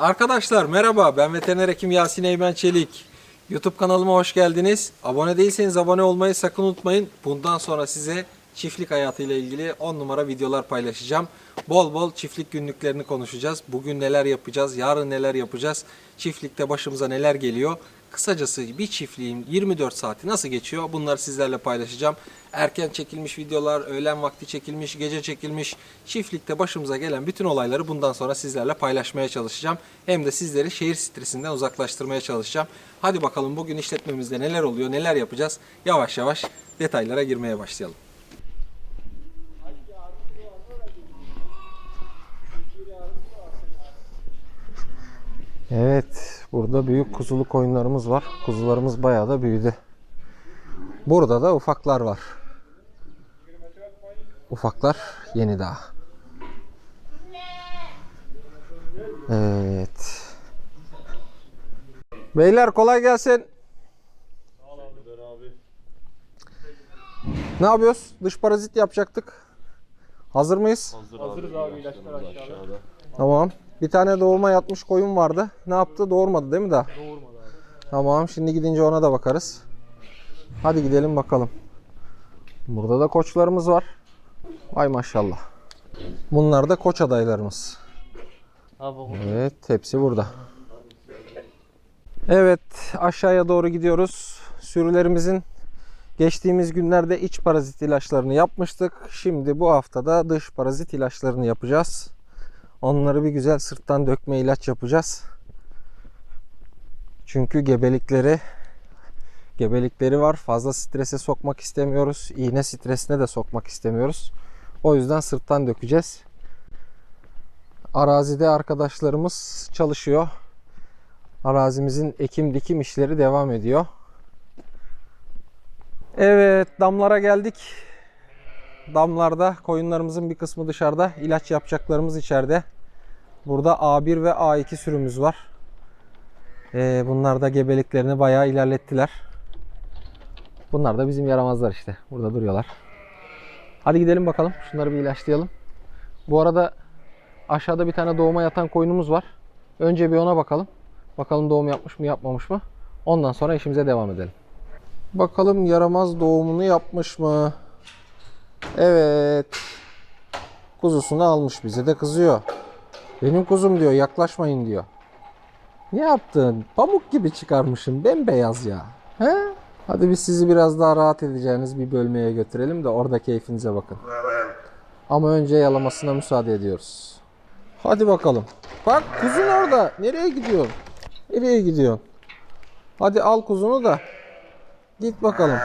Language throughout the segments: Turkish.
Arkadaşlar merhaba ben veteriner hekim Yasin Eymen Çelik. YouTube kanalıma hoş geldiniz. Abone değilseniz abone olmayı sakın unutmayın. Bundan sonra size çiftlik hayatıyla ilgili 10 numara videolar paylaşacağım. Bol bol çiftlik günlüklerini konuşacağız. Bugün neler yapacağız, yarın neler yapacağız, çiftlikte başımıza neler geliyor. Kısacası bir çiftliğin 24 saati nasıl geçiyor bunları sizlerle paylaşacağım. Erken çekilmiş videolar, öğlen vakti çekilmiş, gece çekilmiş çiftlikte başımıza gelen bütün olayları bundan sonra sizlerle paylaşmaya çalışacağım. Hem de sizleri şehir stresinden uzaklaştırmaya çalışacağım. Hadi bakalım bugün işletmemizde neler oluyor, neler yapacağız. Yavaş yavaş detaylara girmeye başlayalım. Evet, burada büyük kuzulu koyunlarımız var. Kuzularımız bayağı da büyüdü. Burada da ufaklar var. Ufaklar yeni daha. Evet. Beyler kolay gelsin. Ne yapıyoruz? Dış parazit yapacaktık. Hazır mıyız? Hazırız abi ilaçlar aşağıda. Tamam. Bir tane doğurma yatmış koyun vardı. Ne yaptı? Doğurmadı değil mi daha? Doğurmadı abi. Tamam. Şimdi gidince ona da bakarız. Hadi gidelim bakalım. Burada da koçlarımız var. Ay maşallah. Bunlar da koç adaylarımız. Evet, hepsi burada. Evet, aşağıya doğru gidiyoruz. Sürülerimizin geçtiğimiz günlerde iç parazit ilaçlarını yapmıştık. Şimdi bu haftada dış parazit ilaçlarını yapacağız. Onları bir güzel sırttan dökme ilaç yapacağız. Çünkü gebelikleri gebelikleri var. Fazla strese sokmak istemiyoruz. İğne stresine de sokmak istemiyoruz. O yüzden sırttan dökeceğiz. Arazide arkadaşlarımız çalışıyor. Arazimizin ekim dikim işleri devam ediyor. Evet damlara geldik. Damlarda koyunlarımızın bir kısmı dışarıda. ilaç yapacaklarımız içeride. Burada A1 ve A2 sürümüz var. Ee, bunlar da gebeliklerini bayağı ilerlettiler. Bunlar da bizim yaramazlar işte. Burada duruyorlar. Hadi gidelim bakalım. Şunları bir ilaçlayalım. Bu arada Aşağıda bir tane doğuma yatan koyunumuz var. Önce bir ona bakalım. Bakalım doğum yapmış mı yapmamış mı. Ondan sonra işimize devam edelim. Bakalım yaramaz doğumunu yapmış mı? Evet. Kuzusunu almış bize de kızıyor. Benim kuzum diyor yaklaşmayın diyor. Ne yaptın? Pamuk gibi çıkarmışım bembeyaz ya. He? Hadi biz sizi biraz daha rahat edeceğiniz bir bölmeye götürelim de orada keyfinize bakın. Ama önce yalamasına müsaade ediyoruz. Hadi bakalım. Bak kuzun orada. Nereye gidiyorsun? Nereye gidiyorsun? Hadi al kuzunu da. Git bakalım.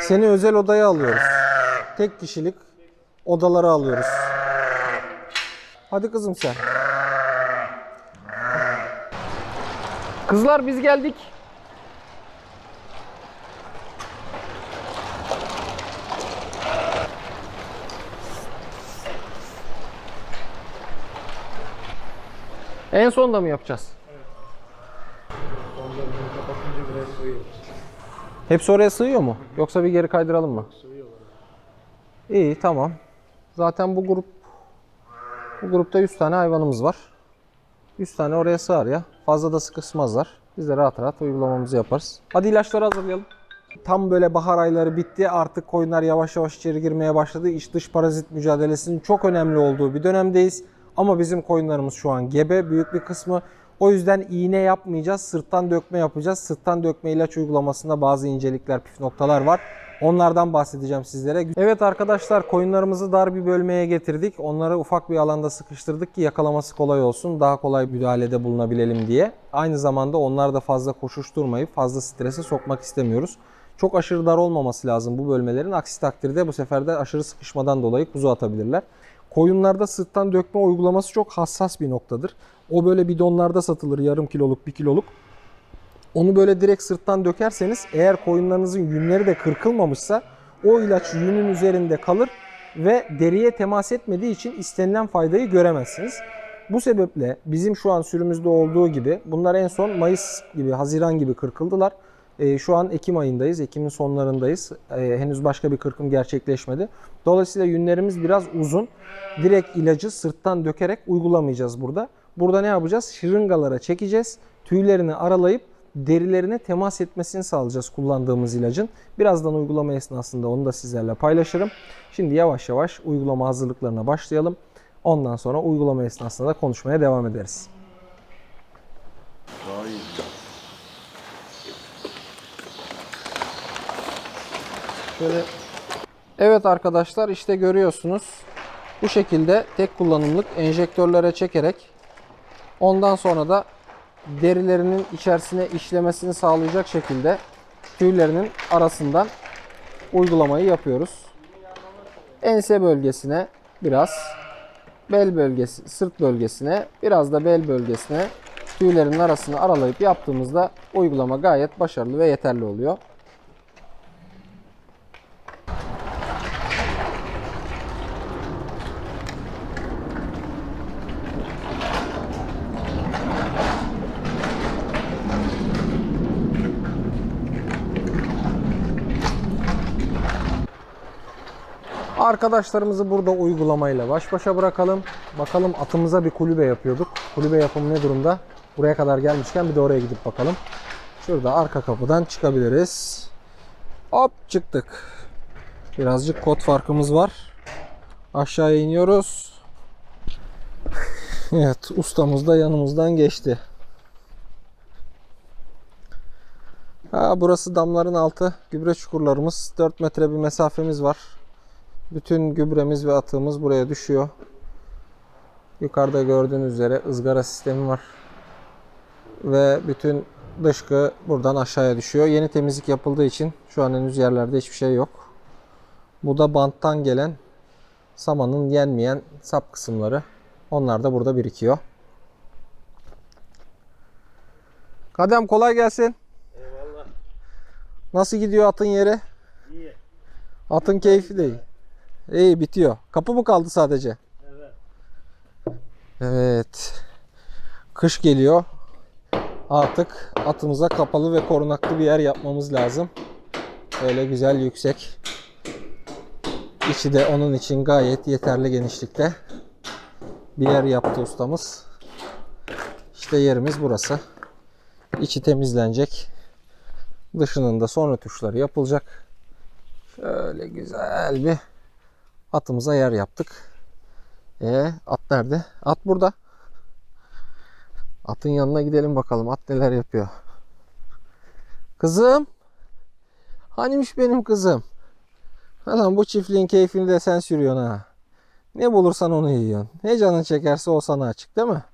Seni özel odaya alıyoruz. Tek kişilik odalara alıyoruz. Hadi kızım sen. Kızlar biz geldik. En sonda mı yapacağız? sığıyor. Hepsi oraya sığıyor mu? Yoksa bir geri kaydıralım mı? İyi tamam. Zaten bu grup bu grupta 100 tane hayvanımız var. 100 tane oraya sığar ya. Fazla da sıkışmazlar. Biz de rahat rahat uygulamamızı yaparız. Hadi ilaçları hazırlayalım. Tam böyle bahar ayları bitti. Artık koyunlar yavaş yavaş içeri girmeye başladı. İç dış parazit mücadelesinin çok önemli olduğu bir dönemdeyiz. Ama bizim koyunlarımız şu an gebe büyük bir kısmı. O yüzden iğne yapmayacağız. Sırttan dökme yapacağız. Sırttan dökme ilaç uygulamasında bazı incelikler, püf noktalar var. Onlardan bahsedeceğim sizlere. Evet arkadaşlar koyunlarımızı dar bir bölmeye getirdik. Onları ufak bir alanda sıkıştırdık ki yakalaması kolay olsun. Daha kolay müdahalede bulunabilelim diye. Aynı zamanda onlar da fazla koşuşturmayıp fazla strese sokmak istemiyoruz. Çok aşırı dar olmaması lazım bu bölmelerin. Aksi takdirde bu sefer de aşırı sıkışmadan dolayı kuzu atabilirler. Koyunlarda sırttan dökme uygulaması çok hassas bir noktadır. O böyle bidonlarda satılır yarım kiloluk, bir kiloluk. Onu böyle direkt sırttan dökerseniz eğer koyunlarınızın yünleri de kırkılmamışsa o ilaç yünün üzerinde kalır ve deriye temas etmediği için istenilen faydayı göremezsiniz. Bu sebeple bizim şu an sürümüzde olduğu gibi bunlar en son Mayıs gibi, Haziran gibi kırkıldılar. Ee, şu an Ekim ayındayız, Ekim'in sonlarındayız. Ee, henüz başka bir kırkım gerçekleşmedi. Dolayısıyla yünlerimiz biraz uzun. Direkt ilacı sırttan dökerek uygulamayacağız burada. Burada ne yapacağız? Şırıngalara çekeceğiz. Tüylerini aralayıp derilerine temas etmesini sağlayacağız kullandığımız ilacın. Birazdan uygulama esnasında onu da sizlerle paylaşırım. Şimdi yavaş yavaş uygulama hazırlıklarına başlayalım. Ondan sonra uygulama esnasında da konuşmaya devam ederiz. Şöyle Evet arkadaşlar işte görüyorsunuz. Bu şekilde tek kullanımlık enjektörlere çekerek ondan sonra da derilerinin içerisine işlemesini sağlayacak şekilde tüylerinin arasından uygulamayı yapıyoruz. Ense bölgesine biraz, bel bölgesi, sırt bölgesine, biraz da bel bölgesine tüylerin arasını aralayıp yaptığımızda uygulama gayet başarılı ve yeterli oluyor. Arkadaşlarımızı burada uygulamayla baş başa bırakalım. Bakalım atımıza bir kulübe yapıyorduk. Kulübe yapımı ne durumda? Buraya kadar gelmişken bir de oraya gidip bakalım. Şurada arka kapıdan çıkabiliriz. Hop çıktık. Birazcık kod farkımız var. Aşağıya iniyoruz. Evet ustamız da yanımızdan geçti. Ha, burası damların altı. Gübre çukurlarımız. 4 metre bir mesafemiz var. Bütün gübremiz ve atığımız buraya düşüyor. Yukarıda gördüğünüz üzere ızgara sistemi var. Ve bütün dışkı buradan aşağıya düşüyor. Yeni temizlik yapıldığı için şu an henüz yerlerde hiçbir şey yok. Bu da banttan gelen samanın yenmeyen sap kısımları. Onlar da burada birikiyor. Kadem kolay gelsin. Eyvallah. Nasıl gidiyor atın yeri? İyi. Atın keyfi de iyi. Bitiyor. Kapı mı kaldı sadece? Evet. Evet. Kış geliyor. Artık atımıza kapalı ve korunaklı bir yer yapmamız lazım. Böyle güzel yüksek. İçi de onun için gayet yeterli genişlikte. Bir yer yaptı ustamız. İşte yerimiz burası. İçi temizlenecek. Dışının da son rötuşları yapılacak. Şöyle güzel bir atımıza yer yaptık. E at nerede? At burada. Atın yanına gidelim bakalım. At neler yapıyor. Kızım. Hanimiş benim kızım? Lan bu çiftliğin keyfini de sen sürüyorsun ha. Ne bulursan onu yiyorsun. Ne canın çekerse o sana açık değil mi?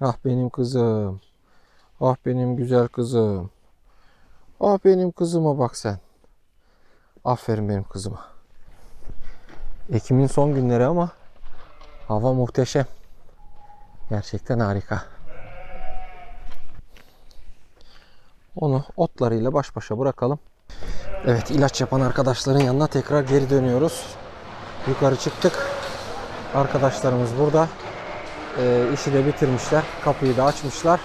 Ah benim kızım. Ah benim güzel kızım. Ah benim kızıma bak sen. Aferin benim kızıma. Ekim'in son günleri ama hava muhteşem. Gerçekten harika. Onu otlarıyla baş başa bırakalım. Evet ilaç yapan arkadaşların yanına tekrar geri dönüyoruz. Yukarı çıktık. Arkadaşlarımız burada. Ee, işi de bitirmişler. Kapıyı da açmışlar.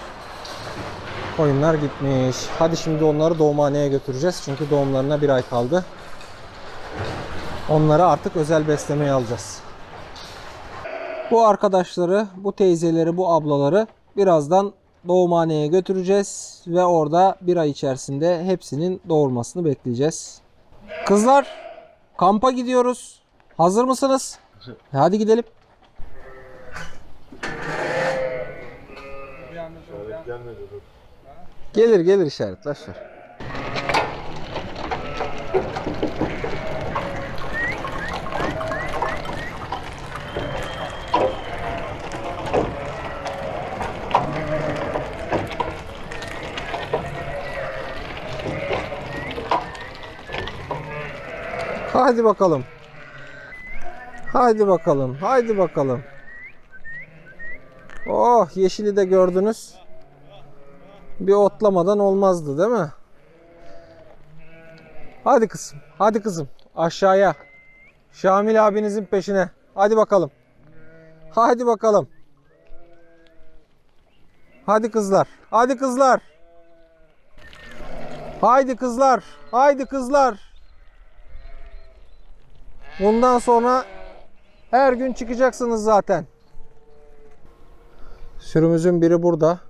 Oyunlar gitmiş. Hadi şimdi onları doğumhaneye götüreceğiz. Çünkü doğumlarına bir ay kaldı. Onları artık özel beslemeye alacağız. Bu arkadaşları, bu teyzeleri, bu ablaları birazdan doğumhaneye götüreceğiz ve orada bir ay içerisinde hepsinin doğurmasını bekleyeceğiz. Kızlar, kampa gidiyoruz. Hazır mısınız? Hadi gidelim. Gelir gelir işaretler. Hadi bakalım. Haydi bakalım. Haydi bakalım. Oh yeşili de gördünüz. Bir otlamadan olmazdı değil mi? Hadi kızım. Hadi kızım. Aşağıya. Şamil abinizin peşine. Hadi bakalım. Hadi bakalım. Hadi kızlar. Hadi kızlar. Haydi kızlar. Haydi kızlar. Bundan sonra her gün çıkacaksınız zaten. Sürümüzün biri burada.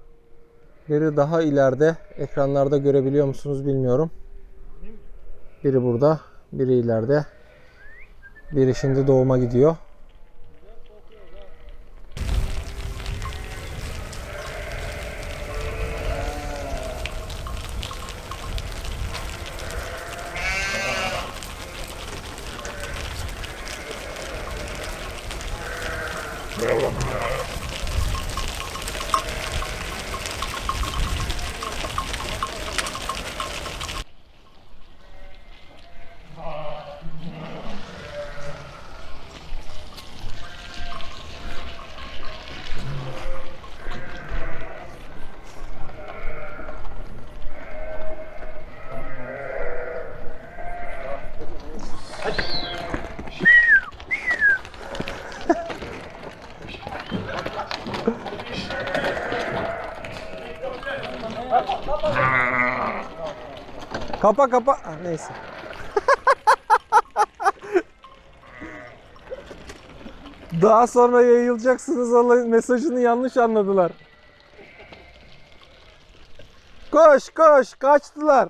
Biri daha ileride. Ekranlarda görebiliyor musunuz bilmiyorum. Biri burada, biri ileride. Biri şimdi doğuma gidiyor. Kapa kapa. Ah, neyse. Daha sonra yayılacaksınız mesajını yanlış anladılar. Koş koş kaçtılar.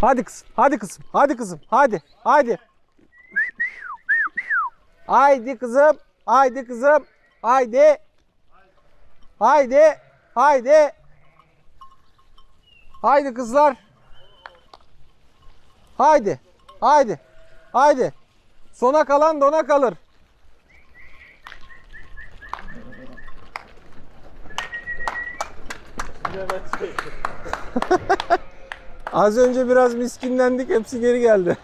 Hadi kızım, hadi kızım, hadi kızım, hadi, hadi. Haydi kızım, haydi kızım, haydi. Haydi, haydi. Haydi kızlar. Haydi, haydi, haydi. Sona kalan dona kalır. Az önce biraz miskinlendik, hepsi geri geldi.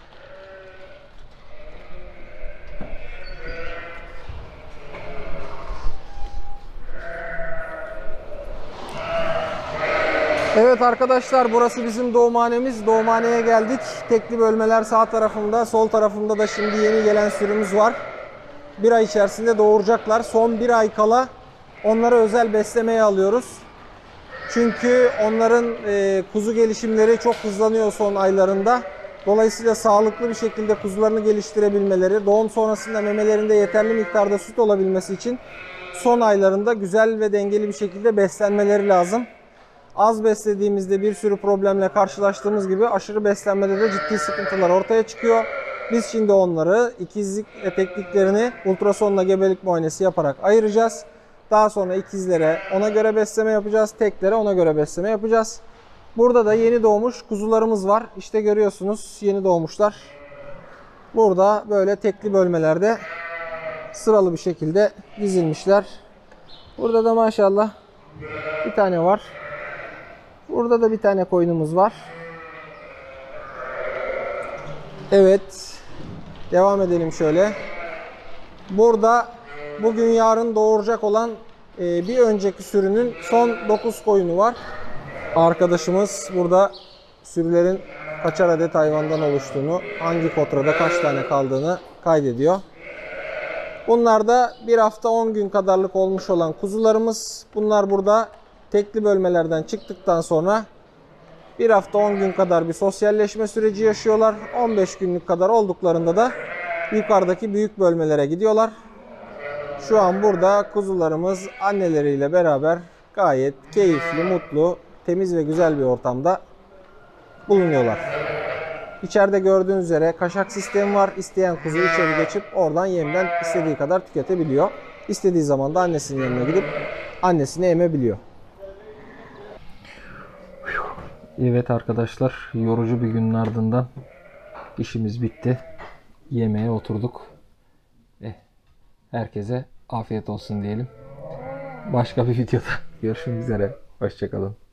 Evet arkadaşlar burası bizim doğumhanemiz. Doğumhaneye geldik. Tekli bölmeler sağ tarafımda, sol tarafımda da şimdi yeni gelen sürümüz var. Bir ay içerisinde doğuracaklar. Son bir ay kala onları özel beslemeye alıyoruz. Çünkü onların e, kuzu gelişimleri çok hızlanıyor son aylarında. Dolayısıyla sağlıklı bir şekilde kuzularını geliştirebilmeleri, doğum sonrasında memelerinde yeterli miktarda süt olabilmesi için son aylarında güzel ve dengeli bir şekilde beslenmeleri lazım. Az beslediğimizde bir sürü problemle karşılaştığımız gibi aşırı beslenmede de ciddi sıkıntılar ortaya çıkıyor. Biz şimdi onları ikizlik etekliklerini ultrasonla gebelik muayenesi yaparak ayıracağız. Daha sonra ikizlere ona göre besleme yapacağız. Teklere ona göre besleme yapacağız. Burada da yeni doğmuş kuzularımız var. İşte görüyorsunuz yeni doğmuşlar. Burada böyle tekli bölmelerde sıralı bir şekilde dizilmişler. Burada da maşallah bir tane var. Burada da bir tane koyunumuz var. Evet. Devam edelim şöyle. Burada bugün yarın doğuracak olan e, bir önceki sürünün son 9 koyunu var. Arkadaşımız burada sürülerin kaçar adet hayvandan oluştuğunu, hangi kotrada kaç tane kaldığını kaydediyor. Bunlar da bir hafta 10 gün kadarlık olmuş olan kuzularımız. Bunlar burada tekli bölmelerden çıktıktan sonra bir hafta 10 gün kadar bir sosyalleşme süreci yaşıyorlar. 15 günlük kadar olduklarında da yukarıdaki büyük bölmelere gidiyorlar. Şu an burada kuzularımız anneleriyle beraber gayet keyifli, mutlu, temiz ve güzel bir ortamda bulunuyorlar. İçeride gördüğünüz üzere kaşak sistemi var. İsteyen kuzu içeri geçip oradan yemden istediği kadar tüketebiliyor. İstediği zaman da annesinin yanına gidip annesini emebiliyor. Evet arkadaşlar, yorucu bir günün ardından işimiz bitti. Yemeğe oturduk. Herkese afiyet olsun diyelim. Başka bir videoda görüşmek üzere. Hoşçakalın.